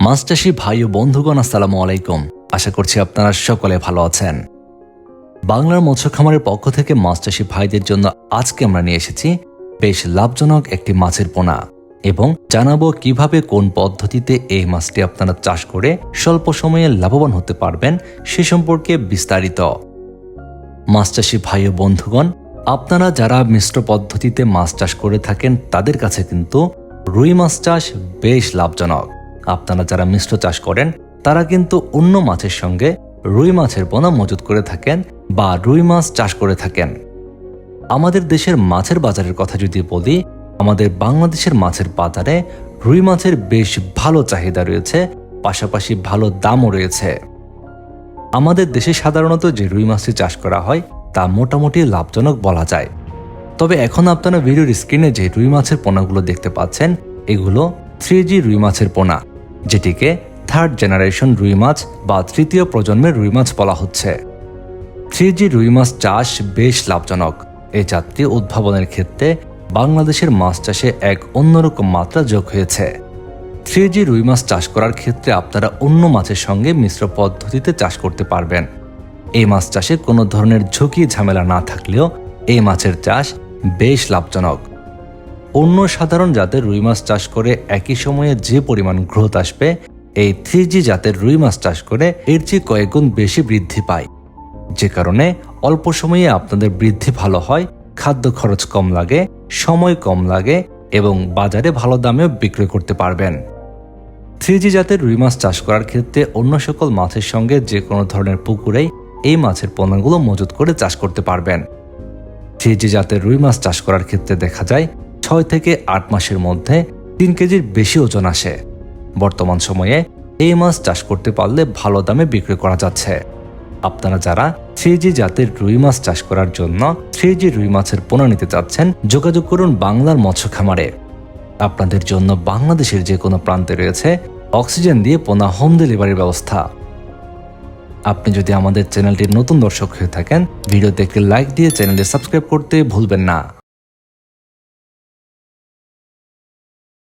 মাছ ভাই ও বন্ধুগণ, আসসালামু আলাইকুম। আশা করছি আপনারা সকলে ভালো আছেন। বাংলার মৎস্য খামারের পক্ষ থেকে মাছ ভাইদের জন্য আজকে আমরা নিয়ে এসেছি বেশ লাভজনক একটি মাছের পোনা এবং জানাব কীভাবে কোন পদ্ধতিতে এই মাছটি আপনারা চাষ করে স্বল্প সময়ে লাভবান হতে পারবেন সে সম্পর্কে বিস্তারিত। মাছ ভাই ও বন্ধুগণ, আপনারা যারা মিশ্র পদ্ধতিতে মাছ চাষ করে থাকেন, তাদের কাছে কিন্তু রুই মাছ চাষ বেশ লাভজনক। আপনারা যারা মিশ্র চাষ করেন, তারা কিন্তু অন্য মাছের সঙ্গে রুই মাছের পোনা মজুত করে থাকেন বা রুই মাছ চাষ করে থাকেন। আমাদের দেশের মাছের বাজারের কথা যদি বলি, আমাদের বাংলাদেশের মাছের বাজারে রুই মাছের বেশ ভালো চাহিদা রয়েছে, পাশাপাশি ভালো দামও রয়েছে। আমাদের দেশে সাধারণত যে রুই মাছটি চাষ করা হয়, তা মোটামুটি লাভজনক বলা যায়। তবে এখন আপনারা ভিডিওর স্ক্রিনে যে রুই মাছের পোনাগুলো দেখতে পাচ্ছেন, এগুলো থ্রি রুই মাছের পোনা। যেটিকে থার্ড জেনারেশন রুই মাছ বা তৃতীয় প্রজন্মের রুই মাছ বলা হচ্ছে। থ্রি জি রুই মাছ চাষ বেশ লাভজনক। এই জাতটি উদ্ভাবনের ক্ষেত্রে বাংলাদেশের মাছ চাষে এক অন্যরকম মাত্রা যোগ হয়েছে। থ্রি জি রুই মাছ চাষ করার ক্ষেত্রে আপনারা অন্য মাছের সঙ্গে মিশ্র পদ্ধতিতে চাষ করতে পারবেন। এই মাছ চাষে কোনো ধরনের ঝুঁকি ঝামেলা না থাকলেও এই মাছের চাষ বেশ লাভজনক। অন্য সাধারণ জাতের রুই মাছ চাষ করে একই সময়ে যে পরিমাণ গ্রোথ আসবে, এই থ্রি জাতের রুই মাছ চাষ করে এর চেয়ে কয়েক গুণ বেশি বৃদ্ধি পায়। যে কারণে অল্প সময়ে আপনাদের বৃদ্ধি ভালো হয়, খাদ্য খরচ কম লাগে, সময় কম লাগে এবং বাজারে ভালো দামেও বিক্রয় করতে পারবেন। থ্রি জাতের রুই মাছ চাষ করার ক্ষেত্রে অন্য সকল মাছের সঙ্গে যে কোনো ধরনের পুকুরেই এই মাছের পণ্যগুলো মজুত করে চাষ করতে পারবেন। থ্রি জাতের রুই মাছ চাষ করার ক্ষেত্রে দেখা যায় ছয় থেকে আট মাসের মধ্যে তিন কেজির বেশি ওজন আসে। বর্তমান সময়ে এই মাছ চাষ করতে পারলে ভালো দামে বিক্রি করা যাচ্ছে। আপনারা যারা থ্রি জাতের রুই মাছ চাষ করার জন্য থ্রি জি রুই মাছের পোনা নিতে চাচ্ছেন, যোগাযোগ করুন বাংলার মৎস্য খামারে। আপনাদের জন্য বাংলাদেশের যে কোনো প্রান্তে রয়েছে অক্সিজেন দিয়ে পোনা হোম ডেলিভারির ব্যবস্থা। আপনি যদি আমাদের চ্যানেলটির নতুন দর্শক হয়ে থাকেন ভিডিও দেখে লাইক দিয়ে চ্যানেলটি সাবস্ক্রাইব করতে ভুলবেন না।